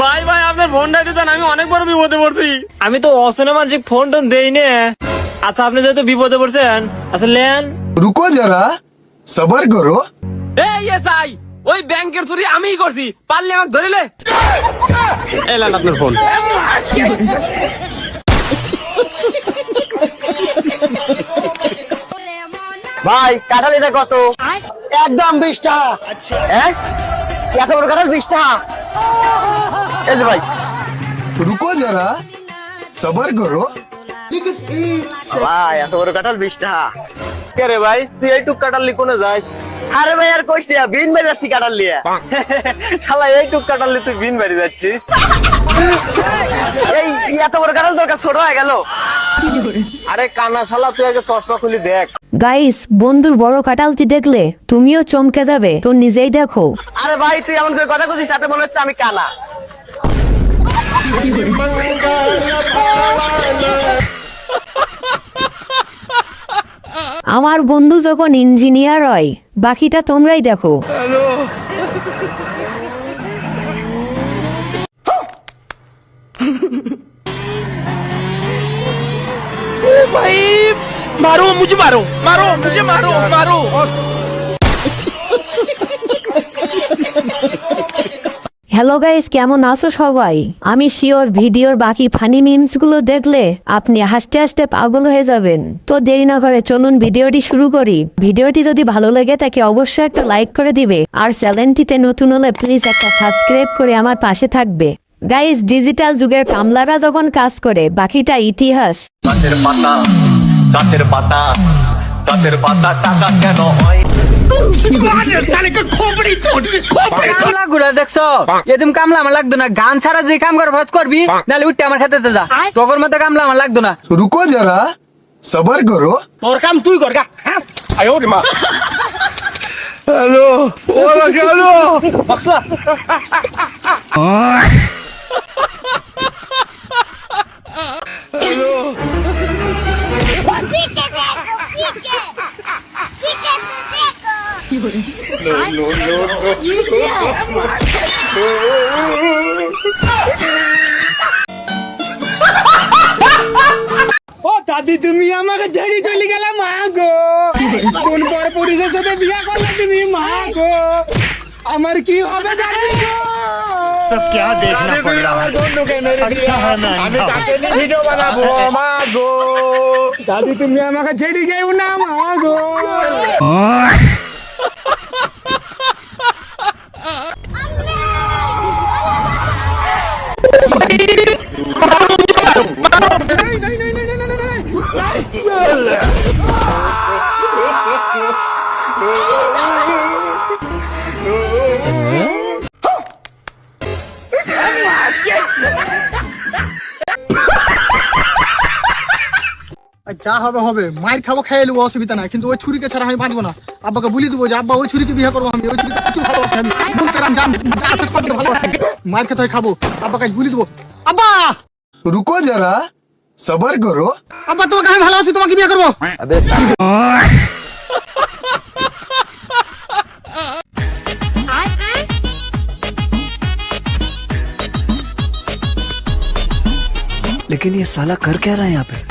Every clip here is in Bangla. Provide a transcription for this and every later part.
ভাই ভাই আপনার ফোন একটু দেন আমি অনেক বড় বিপদে পড়ছি। আমি তো অসনে মানসিক ফোন টোন দেই নে। আচ্ছা আপনি যেহেতু বিপদে পড়ছেন আচ্ছা লেন রুকো যারা সবার করো। এই এস আই ওই ব্যাংকের চুরি আমি করছি। পারলে আমাকে ধরিলে এলেন আপনার ফোন ভাই কাঁঠাল এটা কত? একদম বিশটা। হ্যাঁ? এত বড় কাঁঠাল বিশটা? এই যে ভাই। রুকো যারা সবার করো। ভাই এত বড় কে রে ভাই তুই লি কোনে যাস? আরে ভাই আর কইস না বিন বাড়ি যাচ্ছি কাঁঠাল লি শালা এইটুক লি তুই বিন বাড়ি যাচ্ছিস। এই এত বড় কাটাল তোর কাছে ছোট হয়ে গেল। আরে কানা শালা তুই আগে চশমা খুলি দেখ। গাইস বন্ধুর বড় কাটালতি দেখলে তুমিও চমকে যাবে। তো নিজেই দেখো। আরে ভাই তুই এমন করে কথা বলছিস তাতে মনে হচ্ছে আমি কানা আমার বন্ধু যখন ইঞ্জিনিয়ার হয় বাকিটা তোমরাই দেখো। मारो मुझे मारो मारो मुझे मारो मारो হ্যালো গাইস কেমন আছো সবাই আমি শিওর ভিডিওর বাকি ফানি মিমস গুলো দেখলে আপনি হাসতে হাসতে পাগল হয়ে যাবেন তো দেরি না করে চলুন ভিডিওটি শুরু করি ভিডিওটি যদি ভালো লাগে তাকে অবশ্যই একটা লাইক করে দিবে আর চ্যানেলটিতে নতুন হলে প্লিজ একটা সাবস্ক্রাইব করে আমার পাশে থাকবে গাইস ডিজিটাল যুগের কামলারা যখন কাজ করে বাকিটা ইতিহাস দাঁতের পাতা দাঁতের পাতা টাকা কেন হয়? ঘুরা দেখছ? এদিন কামলা আমার লাগতো না। গান ছাড়া যদি কাম করে ভাজ করবি নাহলে উঠতে আমার খেতে যা। তোর মতো কামলা আমার লাগতো না। রুকো যারা সবার করো। তোর কাম তুই কর গা। হ্যাঁ? আয়ো রে মা। হ্যালো ওরা पीछे देखो पीछे पीछे तो देखो नो नो नो ये क्या है ও দাদি তুমি আমাকে ছেড়ে চলে গেলে মা গো কোন বড় পুরুষের সাথে বিয়ে করলে তুমি মা গো আমার কি হবে দাদি গো সব क्या देखना पड़ रहा है अच्छा है मैं আমি তাকে নিয়ে ভিডিও বানাবো মা গো দাদি তুমি আমাকে ছেড়ে গেও না মা গো যা হবে হবে মায়ের খাবো খেয়ে নেবো অসুবিধা নাই কিন্তু ওই ছুরিকে ছাড়া আমি বাঁচবো না আব্বাকে বলি দেবো যে আব্বা ওই ছুরিকে বিয়ে করবো আমি ওই ছুরিকে প্রচুর ভালোবাসি আমি মন করে আমি জান যা আছে সবকে ভালোবাসি মায়ের খেতে হয় খাবো আব্বাকে আজ বলি দেবো আব্বা रुको जरा सबर करो আব্বা তোমাকে আমি ভালোবাসি তোমাকে বিয়ে করবো लेकिन ये साला कर क्या रहा है यहाँ पे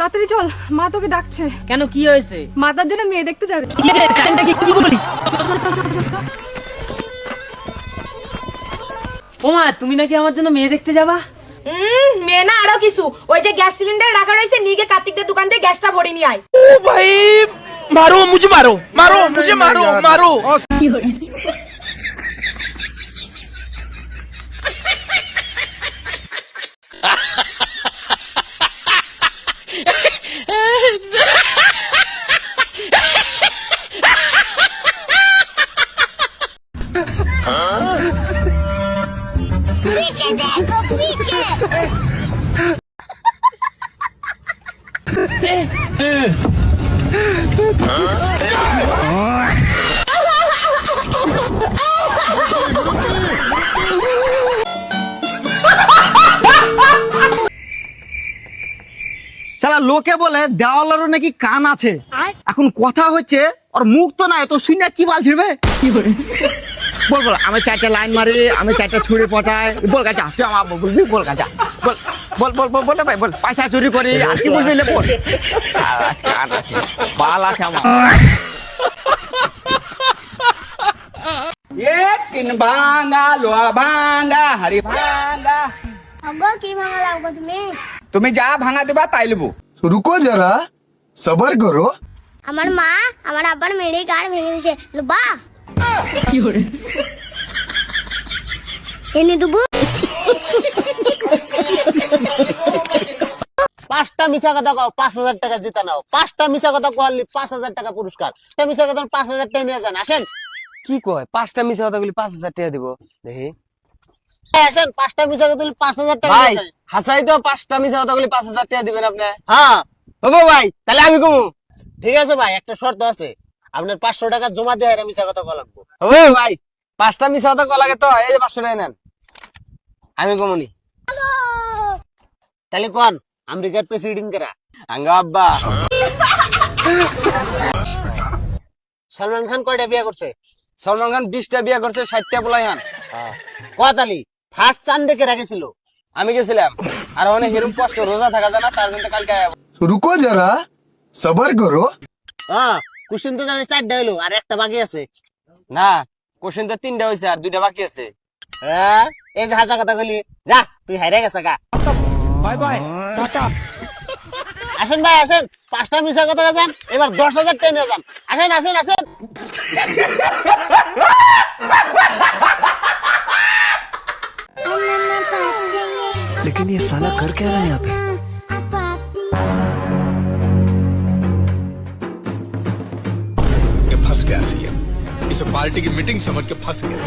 তাড়াতাড়ি চল মা তোকে ডাকছে। কেন কি হয়েছে? মাতার জন্য মেয়ে দেখতে যাবে। কি বলিস ওমা তুমি নাকি আমার জন্য মেয়ে দেখতে যাবা? হুম মেয়ে না আরও কিছু। ওই যে গ্যাস সিলিন্ডার রাখা রয়েছে নিয়ে গিয়ে কার্তিকদের দোকান থেকে গ্যাসটা ভরে নিয়ে আয়। ও ভাই মারো মুঝে মারো মারো মুঝে মারো মারো। ha ha! সালা লোকে বলে দেওয়ালেরও নাকি কান আছে। এখন কথা হচ্ছে ওর মুখ তো নাই তো শুনে কি বাল ছিড়বে কি করে? বল বল আমি চারটা লাইন মারি আমি চারটা ছুরি পটাই। বল গাছা তুই আমার বলবি? বল গাছা বল বল বল বল বল ভাই বল পয়সা চুরি করি আর কি বলবি লে বল। কান আছে, বাল আছে আমার ভাঙ্গা লোহা ভাঙ্গা হাড়ি ভাঙ্গা আব্বা কি ভাঙা লাগবে তুমি? তুমি যা ভাঙা দেবা তাই লব। রুকো যারা সবার করো। আমার মা আমার আব্বার মেরে গাড় ভেঙে দিয়েছে। বা। কি করে? এনে দেবো। পাঁচটা মিশা কথা কও পাঁচ হাজার টাকা জিতা নাও। পাঁচটা মিশা কথা কোয়ালি পাঁচ হাজার টাকা পুরস্কার। একটা মিশা কথা পাঁচ হাজার টাকা নিয়ে যান আসেন। কি কয়? পাঁচটা মিশা কথা গুলি পাঁচ হাজার টাকা দিব। দেখি। হ্যাঁ, আসেন পাঁচটা মিশা কথা পাঁচ হাজার টাকা হাসাই তো পাঁচটা মিশা কথাগুলি পাঁচ হাজার টাকা দিবেন আপনি। হ্যাঁ। হব ভাই তাহলে আমি কমু। ঠিক আছে ভাই একটা শর্ত আছে। আপনার পাঁচশো টাকা জমা দিয়ে আর মিশা কথা কওয়া লাগবো। হব ভাই পাঁচটা মিশা কথা কলা লাগে তো এই যে পাঁচশো টাকা নেন। আমি কমুনি। তাহলে কোন? আমেরিকার প্রেসিডেন্ট কেরা? আঙ্গা আব্বা। সলমান খান কয়টা বিয়ে করছে? সলমান খান বিশটা বিয়ে করছে ষাটটা পোলাইহান কতালি ফার্স্ট চান দেখে রাখেছিল আমি গেছিলাম। আর অনেক এরকম কষ্ট রোজা থাকা জানা তার জন্য কালকে রুকো যারা সবার করো। হ্যাঁ কোশ্চেন তো জানি চারটা হলো আর একটা বাকি আছে। না কোশ্চেন তো তিনটা হয়েছে আর দুইটা বাকি আছে। হ্যাঁ এই যে হাসা কথা কলি যা তুই হাইরে গেছে গা। Bye bye tata. আসেন ভাই আসেন। পাঁচটা মিশা কথা যান এবার দশ হাজার ট্রেনে যান আসেন আসেন আসেন। लेकिन ये साला कर क्या रहा है यहाँ पे? फंस गया सीएम इसे पार्टी की मीटिंग समझ के फंस गया।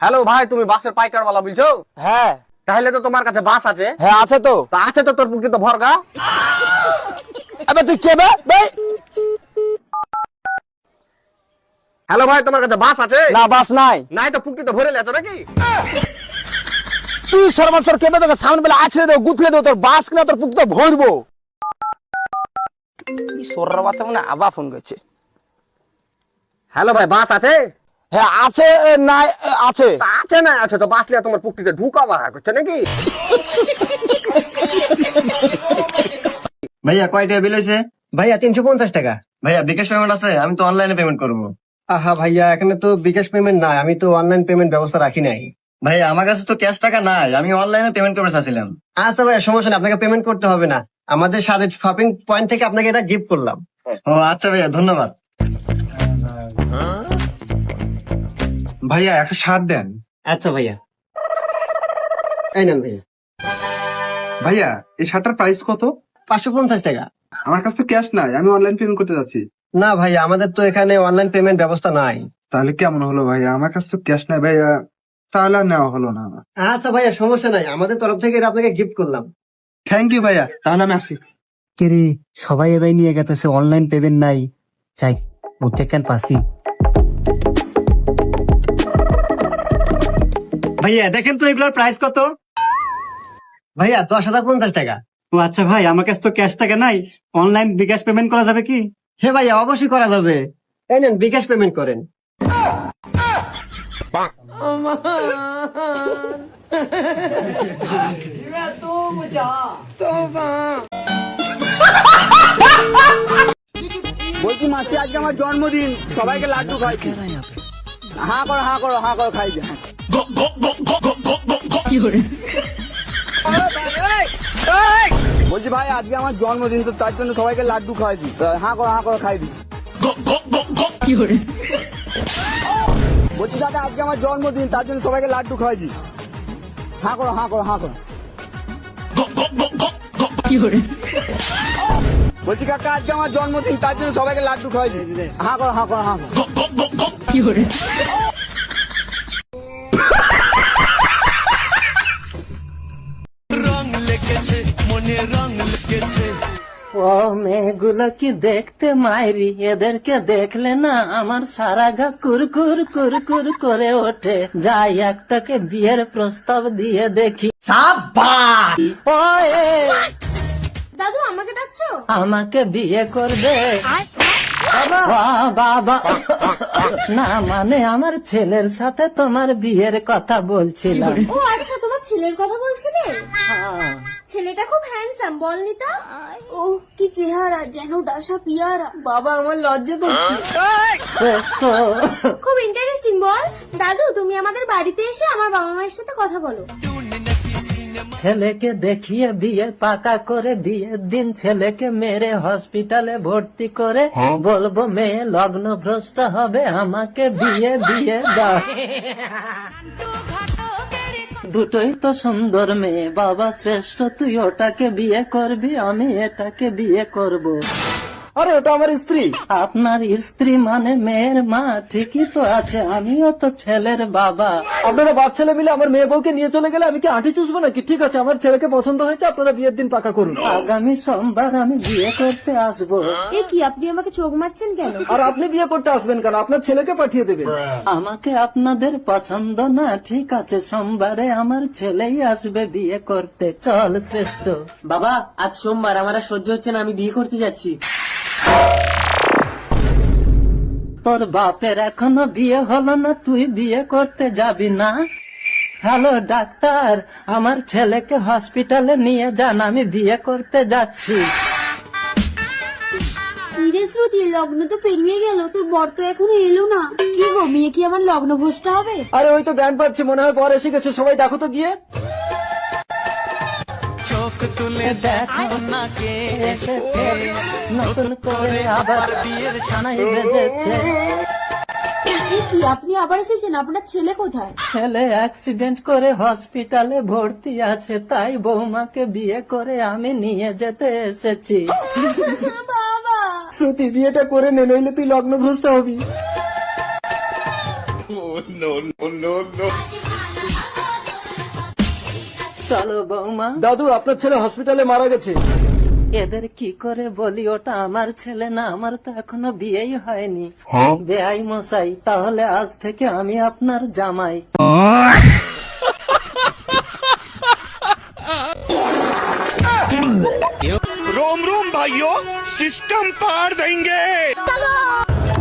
হ্যালো ভাই তুমি বাসের পাইকার वाला বলছো? হ্যাঁ। তাহলে তো তোমার কাছে বাস আছে। হ্যাঁ আছে তো। আছে তো তোর পুকি তো ভরগা? আবে তুই কে বে? হ্যালো ভাই তোমার কাছে বাস আছে? না বাস নাই। নাই তো পুকি তো ভরে লেছো নাকি? তুই সর্বসর কেবে তোকে সামনে বেলা আছড়ে দেবো গুথলে দেবো তোর বাস কিনা তোর পুকি তো ভরবো সোরের বাচ্চা মনে আবার ফোন করছে। হ্যালো ভাই বাস আছে? হ্যাঁ আছে না আছে। আছে না আছে তো বাস তোমার পুকুরিতে ঢুকা মারা করছে নাকি? ভাইয়া কয় টাকা বিল হয়েছে ভাইয়া তিনশো পঞ্চাশ টাকা। ভাইয়া বিকাশ পেমেন্ট আছে? আমি তো অনলাইনে পেমেন্ট করব। আহা ভাইয়া এখানে তো বিকাশ পেমেন্ট নাই আমি তো অনলাইন পেমেন্ট ব্যবস্থা রাখি নাই। ভাইয়া আমার কাছে তো ক্যাশ টাকা নাই আমি অনলাইনে পেমেন্ট করতে চাচ্ছিলাম। আচ্ছা ভাইয়া সমস্যা নেই আপনাকে পেমেন্ট করতে হবে না। আমাদের সাথে শপিং পয়েন্ট থেকে আপনাকে এটা গিফট করলাম। ও আচ্ছা ভাইয়া ধন্যবাদ। ভাইয়া একটা শার্ট দেন। আচ্ছা ভাইয়া। এই নেন ভাইয়া। ভাইয়া এই শার্টটার প্রাইস কত? পাঁচশো পঞ্চাশ টাকা। আমার কাছে তো ক্যাশ নাই আমি অনলাইন পেমেন্ট করতে যাচ্ছি। না ভাইয়া আমাদের তো এখানে অনলাইন পেমেন্ট ব্যবস্থা নাই। তাহলে কেমন হলো ভাইয়া? আমার কাছে তো ক্যাশ নাই ভাইয়া। তাহলে আর নেওয়া হলো না। আচ্ছা ভাইয়া সমস্যা নাই। আমাদের তরফ থেকে এটা আপনাকে গিফট করলাম। থ্যাংক ইউ ভাইয়া। তাহলে আমি আসি। কেরে সবাই এবার নিয়ে গেতেছে অনলাইন পেমেন্ট নাই। চাই কেন পাসি ভাইয়া দেখেন তো এগুলোর প্রাইস কত? ভাইয়া দশ হাজার পঞ্চাশ টাকা। ও আচ্ছা ভাই আমার কাছে তো ক্যাশ টাকা নাই। অনলাইন বিকাশ পেমেন্ট করা যাবে কি? হ্যাঁ ভাইয়া অবশ্যই করা যাবে। এই নেন বিকাশ পেমেন্ট করেন। বলছি মাসি আজকে আমার জন্মদিন। সবাইকে লাড্ডু খাই হা করো হা করো হা করো খাই যা বলছি ভাই আজকে আমার জন্মদিন তো তার জন্য সবাইকে লাড্ডু খাওয়াইছি হা করো হা করো খাই দি বলছি দাদা আজকে আমার জন্মদিন তার জন্য সবাইকে লাড্ডু খাওয়াইছি হা করো হা করো হা করো বলছি কাকা আজকে আমার জন্মদিন তার জন্য সবাইকে লাড্ডু খাওয়াইছি হ্যাঁ করো হ্যাঁ করো হ্যাঁ ও মেয়েগুলো কি দেখতে মাইরি? এদেরকে দেখলে না আমার সারা গা কুরকুর কুরকুর করে ওঠে। যাই একটাকে বিয়ের প্রস্তাব দিয়ে দেখি। দাদু আমাকে ডাকছো? আমাকে বিয়ে করবে। বাবা না মানে আমার ছেলের সাথে তোমার বিয়ের কথা বলছিলাম। ও আচ্ছা তোমার ছেলের কথা বলছিলে? হ্যাঁ। ছেলেটা খুব হ্যান্ডসাম বল নিতা ও কি চেহারা যেন ডাসা পিয়ারা। বাবা আমার লজ্জা করছে। খুব ইন্টারেস্টিং বল। দাদু তুমি আমাদের বাড়িতে এসে আমার বাবা মায়ের সাথে কথা বলো। ছেলেকে দেখিয়ে বিয়ে পাকা করে বিয়ের দিন। ছেলেকে মেরে হসপিটালে ভর্তি করে বলব মেয়ে লগ্ন ভ্রষ্ট হবে আমাকে বিয়ে দিয়ে দাও। দুটোই তো সুন্দর মেয়ে বাবা শ্রেষ্ঠ তুই ওটাকে বিয়ে করবি আমি এটাকে বিয়ে করব। আরে ওটা আমার স্ত্রী। আপনার স্ত্রী মানে মেয়ের মা ঠিকই তো আছে আমিও তো ছেলের বাবা। আপনারা বাপ ছেলে মিলে আমার মেয়ে বউকে নিয়ে চলে গেলে আমি কি আঁটি চুষবো নাকি? ঠিক আছে আমার ছেলেকে পছন্দ হয়েছে আপনারা বিয়ের দিন পাকা করুন। আগামী সোমবার আমি বিয়ে করতে আসব। এ কি আপনি আমাকে চোখ মারছেন কেন? আর আপনি বিয়ে করতে আসবেন কেন? আপনার ছেলেকে পাঠিয়ে দেবেন। আমাকে আপনাদের পছন্দ না ঠিক আছে সোমবারে আমার ছেলেই আসবে বিয়ে করতে। চল শ্রেষ্ঠ। বাবা আজ সোমবার আমার সহ্য হচ্ছে না আমি বিয়ে করতে যাচ্ছি। তোর বাপের এখনও বিয়ে হলো না তুই বিয়ে করতে যাবি না। হ্যালো ডাক্তার আমার ছেলেকে হসপিটালে নিয়ে যান আমি বিয়ে করতে যাচ্ছি। শ্রুতি লগ্ন তো পেরিয়ে গেল তোর বর তো এখনও এলো না। কি গো মেয়ে কি আমার লগ্ন ভোজটা হবে? আরে ওই তো ব্যান্ড পাচ্ছি মনে হয় পরে এসে গেছে সবাই দেখো তো গিয়ে। দেখো না কে এসেছে। নতুন করে আবার বিয়ের সানাই বেজেছে কি আপনি আবার এসেছেন? আপনার ছেলে কোথায়? ছেলে অ্যাক্সিডেন্ট করে হসপিটালে ভর্তি আছে তাই বৌমাকে বিয়ে করে আমি নিয়ে যেতে এসেছি। শ্রুতি বিয়েটা করে নে নইলে তুই লগ্ন ভ্রষ্ট হবি চলো বৌমা দাদু আপনার ছেলে হসপিটালে মারা গেছে এদের কি করে বলি ওটা আমার ছেলে না আমার তো এখনো বিয়েই হয়নি বেআই মশাই তাহলে আজ থেকে আমি আপনার জামাই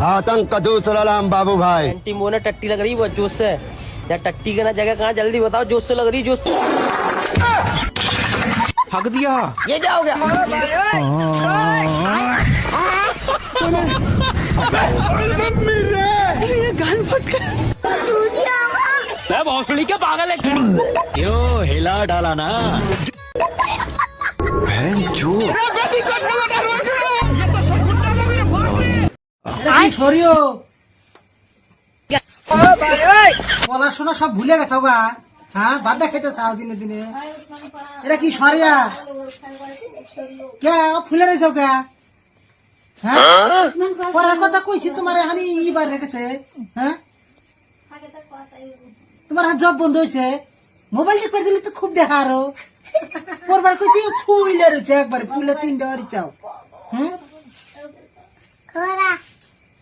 आतंक का दूसरा नाम बाबू भाई टीमों ने टट्टी लग रही है बहुत जोश से यार टट्टी का ना जगह कहाँ जल्दी बताओ जोश से लग रही जोश से हक दिया ये क्या हो गया मैं भोसड़ी क्या पागल है क्यों हिला डाला ना बहन जो সরিও পড়াশোনা সব ভুলে গেছো গা হ্যাঁ বাদা খেতে চাও দিনে দিনে। এটা কি সরিয়া? কে? ফুলে রয়েছে কে হ্যাঁ? পড়ার কথা কইছি, তোমার এখানে ইবার রেখেছে হ্যাঁ? তোমার হাত জব বন্ধ হয়েছে। মোবাইল চেক করে দিলে তো খুব দেখা আরও পরবার কইছি, ফুলে রয়েছে একবার, ফুলে তিন দেওয়ারই চাও হ্যাঁ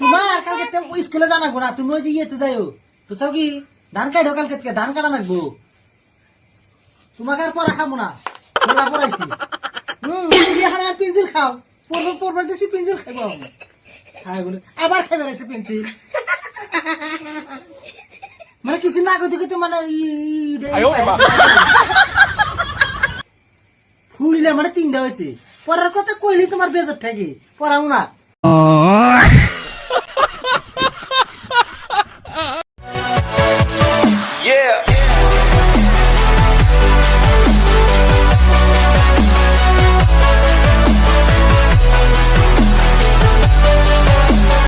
তোমার কালকে ওই স্কুলে জানাব না তুমি ওই যে ইয়েতে যাইও তো চাও কি ধান কাটো কালকে ধান কাটা নাকবো তোমাকে আর পড়া খাব না পড়া পড়াইছি হুম তুমি এখানে আর পেন্সিল খাও পড়ব পড়ব দিছি পেন্সিল খাইবো খাই বলে, আবার খাইবে এসে পেন্সিল মানে কিছু না করতে করতে মানে ফুলিলে মানে তিনটা হয়েছে পরের কথা কইলি তোমার বেজর ঠেকি পড়াও না